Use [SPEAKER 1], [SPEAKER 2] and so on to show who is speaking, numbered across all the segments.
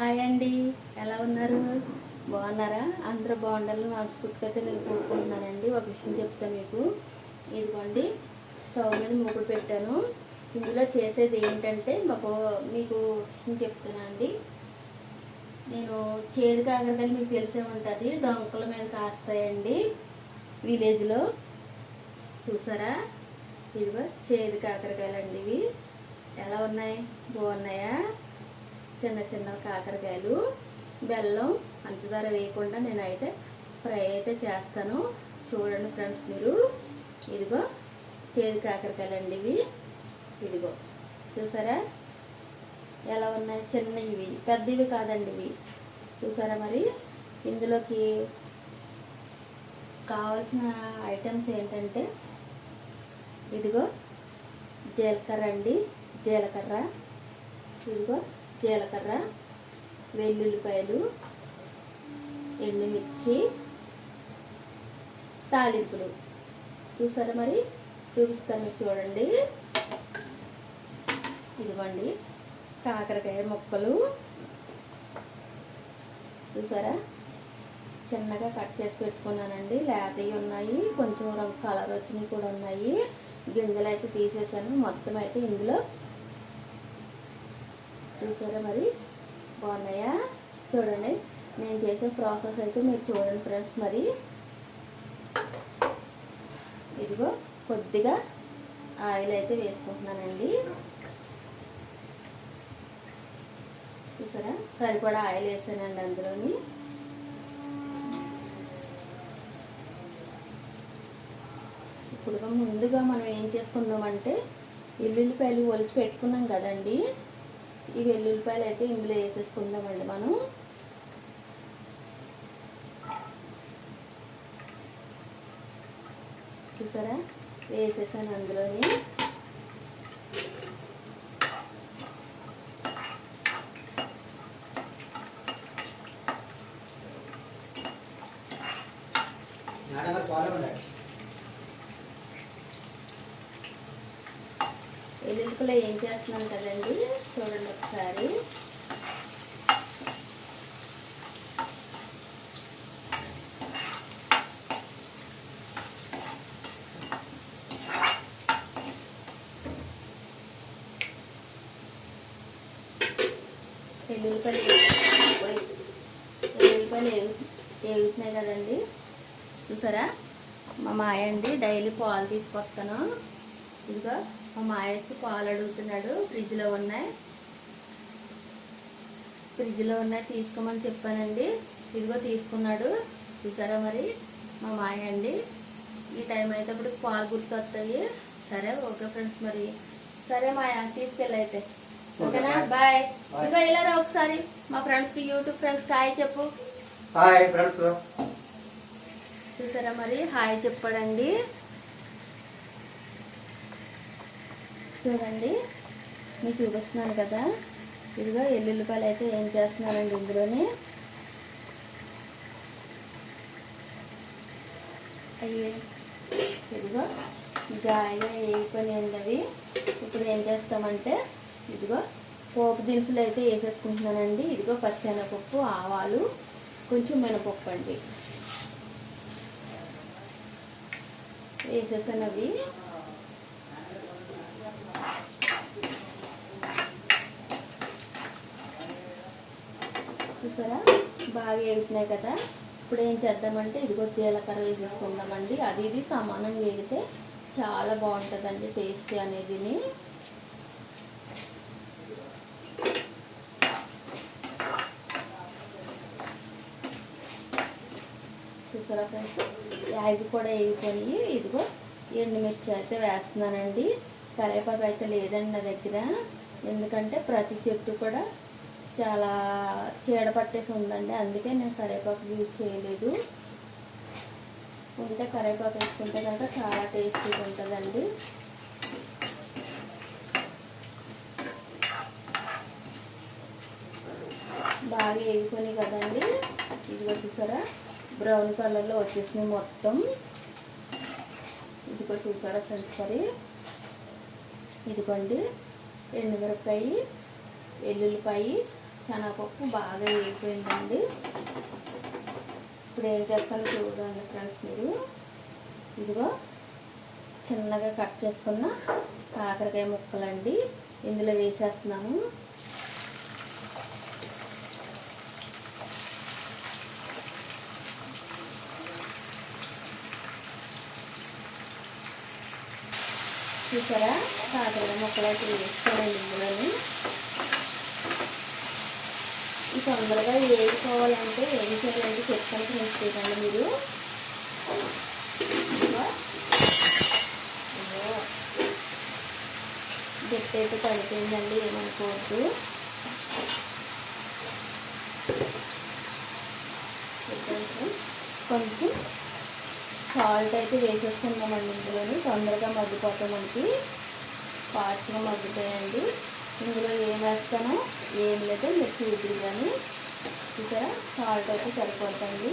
[SPEAKER 1] Hi అండి. ఎలా ఉన్నారు? బాగున్నారా? అందరూ బాగుండాలని మనస్ఫూర్తిగా అయితే నేను కోరుకుంటున్నానండి ఒక విషయం చెప్తాను మీకు. ఇదిగోండి స్టవ్ మీద మూకుడు పెట్టాను. ఇందులో చేసేది ఏంటంటే మాకు మీకు విషయం చెప్తానండి నేను చేదు కాకరకాయలు మీకు తెలిసే ఉంటుంది. డొంకల మీద కాస్తాయండి విలేజ్లో. చూసారా? ఇదిగో చేదు కాకరకాయలు అండి ఇవి. ఎలా ఉన్నాయి? బాగున్నాయా? చిన్న చిన్న కాకరకాయలు బెల్లం పంచదార వేయకుండా నేనైతే ఫ్రై అయితే చేస్తాను. చూడండి ఫ్రెండ్స్ మీరు. ఇదిగో చేదు కాకరకాయలు అండి ఇవి. ఇదిగో చూసారా? ఎలా ఉన్నాయి? చిన్న ఇవి. పెద్దవి కాదండి ఇవి. చూసారా మరి? ఇందులోకి కావాల్సిన ఐటమ్స్ ఏంటంటే ఇదిగో జీలకర్ర అండి. జీలకర్ర. ఇదిగో జీలకర్ర వెల్లుల్లిపాయలు ఎండుమిర్చి తాలింపులు. చూసారా మరి? చూపిస్తాను మీరు చూడండి. ఇదిగోండి. కాకరకాయ ముక్కలు. చూసారా? చిన్నగా కట్ చేసి పెట్టుకున్నానండి. లేతవి ఉన్నాయి. కొంచెం రంగు కలర్ వచ్చినవి కూడా ఉన్నాయి. గింజలు అయితే తీసేసాను. మొత్తం అయితే ఇందులో చూసారా మరి? బాగున్నాయా? చూడండి. నేను చేసే ప్రాసెస్ అయితే మీరు చూడండి ఫ్రెండ్స్ మరి. ఇదిగో కొద్దిగా ఆయిల్ అయితే వేసుకుంటున్నానండి. చూసారా? సరిపడా ఆయిల్ వేసానండి అందులోని. ఇప్పుడు ముందుగా మనం ఏం చేసుకుందామంటే ఎల్లుల్లిపాయలు ఒలిసి పెట్టుకున్నాం కదండి. ఈ వెల్లుల్లిపాయలు అయితే ఇందులో వేసేసుకుందామండి మనం చూసారా? వేసేసాను అందులోని. వెల్లుల్లిపాయలు ఏం చేస్తున్నాం కదండి? చూడండి ఒకసారి. వెల్లుల్లిపాయలు ఓయ్. వెల్లుల్లిపాయలు కదండి. చూసారా? మా మాయ అండి డైలీ పాలు తీసుకొస్తాను. ఇదిగో. మా మాయ వచ్చి పాలు అడుగుతున్నాడు. ఫ్రిడ్జ్లో ఉన్నాయి. ఫ్రిడ్జ్లో ఉన్నాయి. తీసుకోమని చెప్పానండి. ఇదిగో తీసుకున్నాడు. చూసారా మరి? మా మాయ అండి. ఈ టైం అయితే పాలు గుర్తొస్తాయి. సరే ఓకే ఫ్రెండ్స్ మరి. సరే మాయ తీసుకెళ్ళి అయితే ఓకేనా? బాయ్. ఇంకా వెళ్ళారా ఒకసారి. మా ఫ్రెండ్స్కి యూట్యూబ్ ఫ్రెండ్స్కి హాయ్ చెప్పు.
[SPEAKER 2] Hi friends.
[SPEAKER 1] చూసారా మరి? హాయ్ చెప్పాడండి. చూడండి. మీకు చూపిస్తున్నాను కదా. ఇదిగో ఎల్లుల్లిపాయలు అయితే ఏం చేస్తున్నానండి ఇందులోని? అయ్యే. ఇదిగో గాయగా వేయిపోయినాయండి అవి. ఇప్పుడు ఏం చేస్తామంటే ఇదిగో పోపు దినుసులు అయితే వేసేసుకుంటున్నానండి. ఇదిగో పచ్చెనపప్పు ఆవాలు కొంచెం మినపప్పు అండి. వేసేసాను అవి. చూసారా? బాగా ఎగుతున్నాయి కదా. ఇప్పుడు ఏం చేద్దామంటే ఇదిగో జీలకర్ర వేసేసుకుందామండి. అది ఇది సమానంగా ఎగితే చాలా బాగుంటుందండి టేస్ట్ అనేది. చూసారా ఫ్రెండ్స్? అవి కూడా వేగిపోయి ఇదిగో ఎండుమిర్చి అయితే వేస్తున్నానండి. కరేపాకు అయితే లేదండి నా దగ్గర. ఎందుకంటే ప్రతి చెట్టు కూడా చాలా చీడ పట్టేసి ఉందండి. అందుకే నేను కరివేపాకు యూజ్ చేయలేదు. ఉంటే కరివేపాకు వేసుకుంటే కనుక చాలా టేస్టీగా ఉంటుందండి. బాగా వేగిపోయి కదండి. ఇదిగో చూసారా? బ్రౌన్ కలర్లో వచ్చేసినాయి మొత్తం. ఇదిగో చూసారా ఫ్రెండ్స్ మరి? ఇదిగోండి. ఎండుమిరపకాయ ఎల్లుల్లిపాయి శనగపప్పు బాగా వేగిపోయిందండి. ఇప్పుడు ఏం చేస్తానో చూడండి ఫ్రెండ్స్ మీరు. ఇదిగో చిన్నగా కట్ చేసుకున్న కాకరకాయ ముక్కలండి. ఇందులో వేసేస్తున్నాము. చూసారా? కాకరకాయ ముక్కలు అయితే వేసుకోవాలి ఇందులోని. తొందరగా వేసుకోవాలంటే ఏం చేయాలంటే చెప్తాను ఫ్రెండ్స్ చూడండి మీరు. ఇదిగో. గట్టి అయితే పడిపోయిందండి ఏమనుకోవద్దు. కొంచెం కొంచెం సాల్ట్ అయితే వేసేసుకుందామండి ఇందులోని. తొందరగా మగ్గిపోతాం మనకి. ఫాస్ట్గా మగ్గుతాయండి. ఇందులో ఏం వేస్తానో ఏం లేదో మీరు చూద్దరు కానీ ఇక్కడ సాల్ట్ అయితే సరిపోతుంది.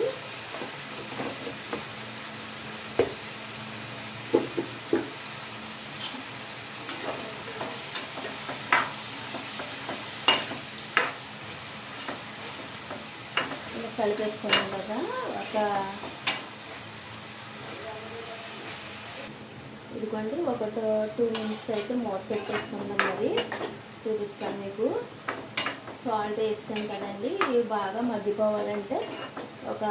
[SPEAKER 1] కలిపేసుకున్నాం కదా ఒక ఇదిగోండి ఒక టూ మినిట్స్ అయితే మూత పెట్టేసుకుందాం మరి. చూపిస్తాను మీకు. సాల్ట్ వేస్తాం కదండి. ఇవి బాగా మగ్గిపోవాలంటే ఒక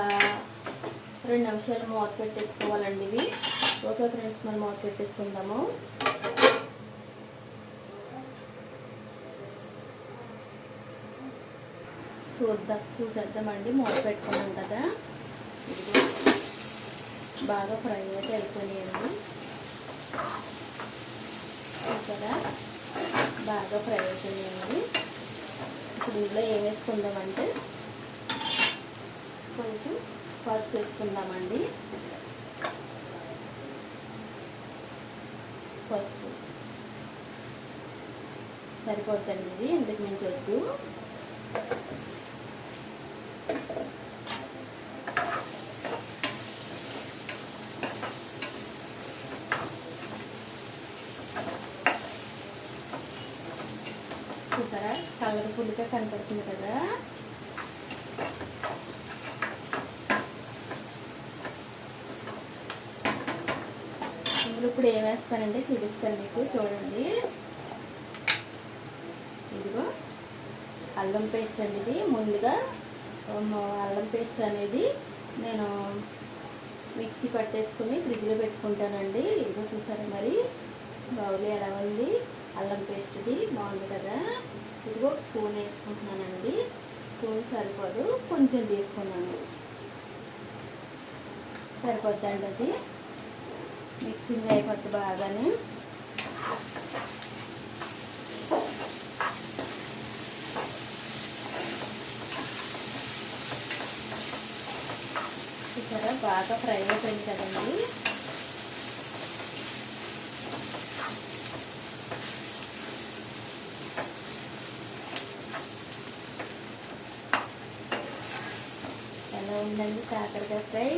[SPEAKER 1] రెండు నిమిషాలు మూత పెట్టేసుకోవాలండి ఇవి. ఓకే ఫ్రెండ్స్ మనం మూత పెట్టేసుకుందాము. చూద్దాం చూసేద్దామండి. మూత పెట్టుకున్నాం కదా. బాగా ఫ్రై అయితే అయిపోయాయండి కదా బాగా ఫ్రై అవుతుందండి ఇప్పుడు ఇందులో ఏం వేసుకుందామంటే కొంచెం పసుపు వేసుకుందామండి. పసుపు. సరిపోతుంది ఇది ఎందుకు మించి వద్దు చూసారా కలర్ఫుల్గా కనపడుతుంది కదా. ఇందులో ఇప్పుడు ఏమేస్తానంటే చూపిస్తాను మీకు చూడండి. ఇదిగో అల్లం పేస్ట్ అండి ఇది. ముందుగా అల్లం పేస్ట్ అనేది నేను మిక్సీ పట్టేసుకుని ఫ్రిడ్జ్లో పెట్టుకుంటానండి. ఇదిగో చూసారా మరి? బాగులే ఎలా ఉంది? అల్లం పేస్ట్ది బాగుంది కదా? ఇదిగో ఒక స్పూన్ వేసుకుంటున్నానండి. స్పూన్ సరిపోదు. కొంచెం తీసుకున్నాను. సరిపోద్దండి అది? మిక్సింగ్ అయిపోద్ది బాగానే. ఇక్కడ బాగా ఫ్రై అయిపోయింది కదండి. ఏంటండి? కాకరకాయ ఫ్రై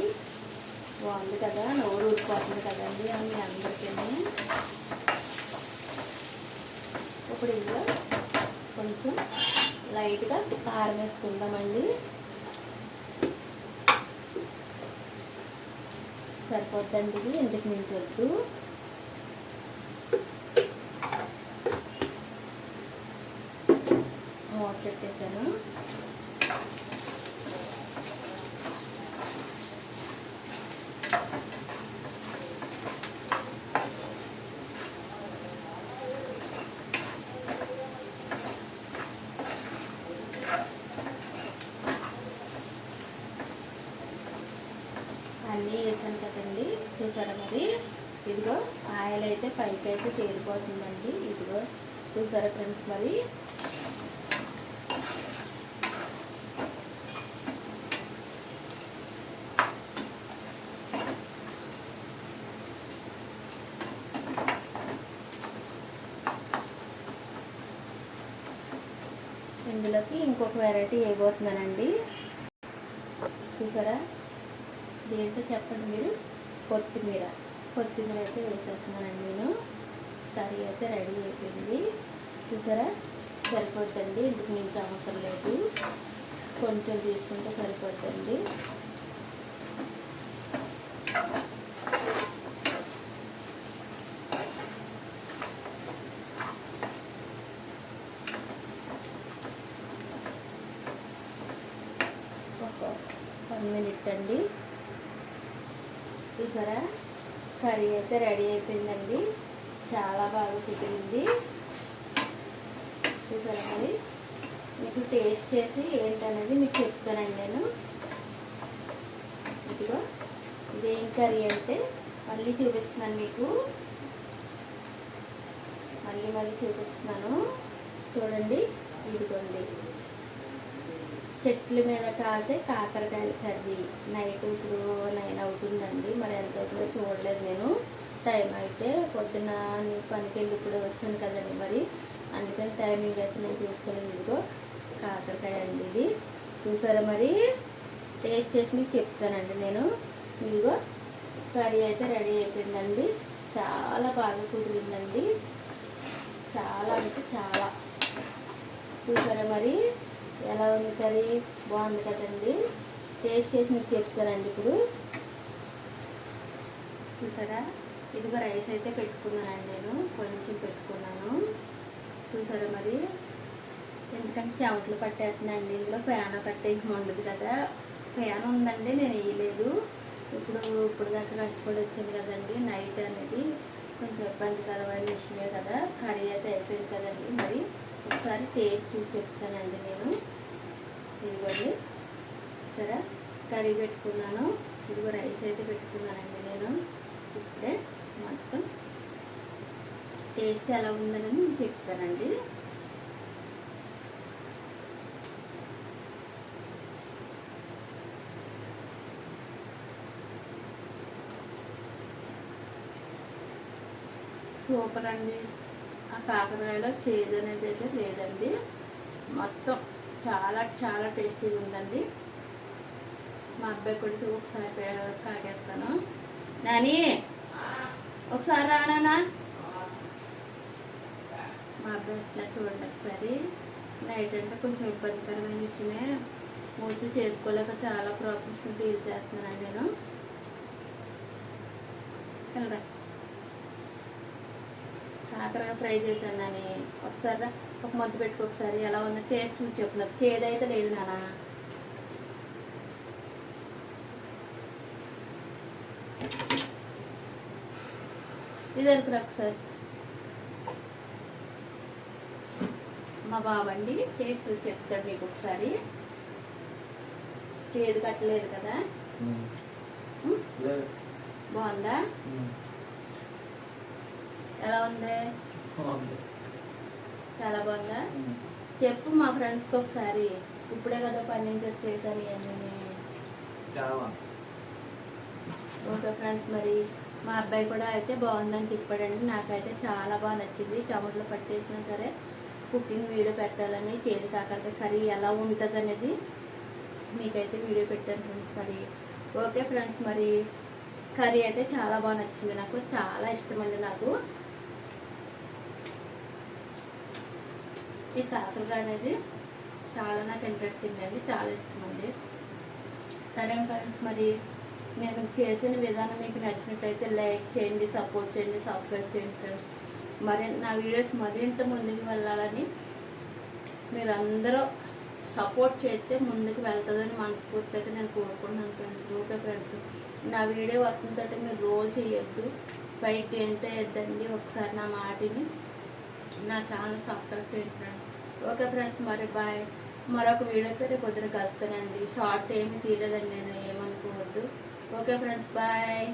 [SPEAKER 1] బాగుంది కదా? నోరు ఊడిపోతుంది కదండి అని మీ అందరికీ. ఇప్పుడు ఇందులో కొంచెం లైట్గా కారం వేసుకుందామండి. సరిపోద్దండి ఇది? ఇంటికి మించి వద్దు? మూత పెట్టేశాను అన్నీ వేసాను కదండి చూసారా మరి ఇదిగో ఆయిల్ అయితే అయితే తేలిపోతుందండి. ఇదిగో చూసారా ఫ్రెండ్స్ మరి? ఇందులోకి ఇంకొక వెరైటీ వేయబోతున్నానండి. చూసారా? దేంటో చెప్పండి మీరు? కొత్తిమీర. కొత్తిమీర అయితే వేసేస్తున్నానండి నేను. కర్రీ అయితే రెడీ అయిపోయింది. చూసారా? సరిపోద్దండి. ఇందుకు మించి అవసరం లేదు. కొంచెం తీసుకుంటే సరిపోద్దండి. ఒక వన్ మినిట్ అండి. చూసారా? కర్రీ అయితే రెడీ అయిపోయిందండి. చాలా బాగా కుదిరింది. చూసారా మరి? మీకు టేస్ట్ చేసి ఏంటనేది మీకు చెప్తానండి నేను. ఇదిగో ఇదేం కర్రీ అంటే మళ్ళీ చూపిస్తున్నాను మీకు. మళ్ళీ మళ్ళీ చూపిస్తున్నాను. చూడండి ఇదిగోండి. చెట్ల మీద కాసే కాకరకాయల కర్రీ. నైట్ ఇప్పుడు నైన్ అవుతుందండి. మరి ఎంత అవుతుందో చూడలేదు నేను. టైం అయితే పొద్దున్న నీ పనికి వెళ్ళి ఇప్పుడు వచ్చాను కదండి మరి. అందుకని టైమింగ్ అయితే నేను చూసుకునేది ఇదిగో కాకరకాయ అండి ఇది. చూసారా మరి? టేస్ట్ చేసి మీకు చెప్తానండి నేను. ఇదిగో కర్రీ అయితే రెడీ అయిపోయిందండి. చాలా బాగా కుదిరిందండి. చాలా అంటే చాలా. చూసారా మరి? ఎలా ఉంది కర్రీ? బాగుంది కదండి. టేస్ట్ చేసి మీకు చెప్తానండి ఇప్పుడు. చూసారా? ఇదిగో రైస్ అయితే పెట్టుకున్నానండి నేను. కొంచెం పెట్టుకున్నాను. చూసారా మరి? ఎందుకంటే చెమటలు పట్టేస్తున్నాయండి. ఇందులో ఫ్యాన్ కట్టేసి ఉండదు కదా. ఫ్యాన్ ఉందండి నేను వేయలేదు. ఇప్పుడు ఇప్పుడు దాకా కష్టపడి వచ్చింది కదండి. నైట్ అనేది కొంచెం ఇబ్బందికరమైన విషయమే కదా. కర్రీ అయితే అయిపోయింది కదండి మరి. ఒకసారి టేస్ట్ చూసి చెప్తానండి నేను. ఇదిగోండి సరే. కర్రీ పెట్టుకున్నాను. ఇదిగో రైస్ అయితే పెట్టుకున్నానండి నేను. ఇప్పుడే మొత్తం. టేస్ట్ ఎలా ఉందని నేను చెప్తానండి. సూపర్ అండి. ఆ కాకరకాయలో చేదు అనేది అయితే లేదండి. మొత్తం చాలా చాలా టేస్టీగా ఉందండి. మా అబ్బాయి కొడుకు ఒకసారి పె- కాకేస్తాను నాని ఒకసారి రానా మా అబ్బాయి చూడండి ఒకసారి నైట్ అంటే కొంచెం ఇబ్బందికరమైన విషయమే. మూసి చేసుకోలేక చాలా ప్రాబ్లమ్స్ డీల్ చేస్తున్నాను నేను. వెళ్ళరా? కాకరగా ఫ్రై చేశాను నాని. ఒకసారి ఒక మద్దు పెట్టుకో ఒకసారి. ఎలా ఉందో టేస్ట్ చూసి చెప్పు నాకు. చేదైతే లేదు నానా. ఇది అనుకురా ఒకసారి మా బాబండి టేస్ట్ చూసి చెప్తాడు మీకు ఒకసారి. చేదు కట్టలేదు కదా? బాగుందా? ఎలా ఉంది? చాలా బాగుందా? చెప్పు మా ఫ్రెండ్స్కి ఒకసారి. ఇప్పుడే కదా పని నుంచి వచ్చేసాను ఇవన్నీ ఓకే ఫ్రెండ్స్ మరి. మా అబ్బాయి కూడా అయితే బాగుందని చెప్పాడండి. నాకైతే చాలా బాగా నచ్చింది. చెమటలు పట్టేసినా సరే కుకింగ్ వీడియో పెట్టాలని చేతి కాకరకాయ కర్రీ ఎలా ఉంటుంది అనేది మీకైతే వీడియో పెట్టాను ఫ్రెండ్స్ మరి. ఓకే ఫ్రెండ్స్ మరి కర్రీ అయితే చాలా బాగా నచ్చింది నాకు. చాలా ఇష్టం అండి నాకు. ఈ కాకరకాయ అనేది చాలా నాకు ఇంట్రెస్టింగ్ అండి. చాలా ఇష్టమండి. అండి సరే ఫ్రెండ్స్ మరి నేను చేసిన విధానం మీకు నచ్చినట్టయితే లైక్ చేయండి సపోర్ట్ చేయండి సబ్స్క్రైబ్ చేయండి. ఫ్రెండ్స్ మరి నా వీడియోస్ మరింత ముందుకు వెళ్ళాలని మీరు అందరూ సపోర్ట్ చేస్తే ముందుకు వెళ్తుందని మనస్ఫూర్తిగా నేను కోరుకుంటున్నాను ఫ్రెండ్స్ ఓకే ఫ్రెండ్స్ నా వీడియో వస్తుందంటే మీరు రోల్ చేయొద్దు. పైకి ఏంటో వేద్దండి ఒకసారి నా మాటిని నా ఛానల్ సబ్స్క్రైబ్ చేయండి ఫ్రెండ్స్ ఓకే ఫ్రెండ్స్ మరి బాయ్ మరొక వీడియోతో రేపు పొద్దున కలుపుతానండి షార్ట్ ఏమీ తీయలేదండి నేను ఏమనుకోవద్దు. Okay friends bye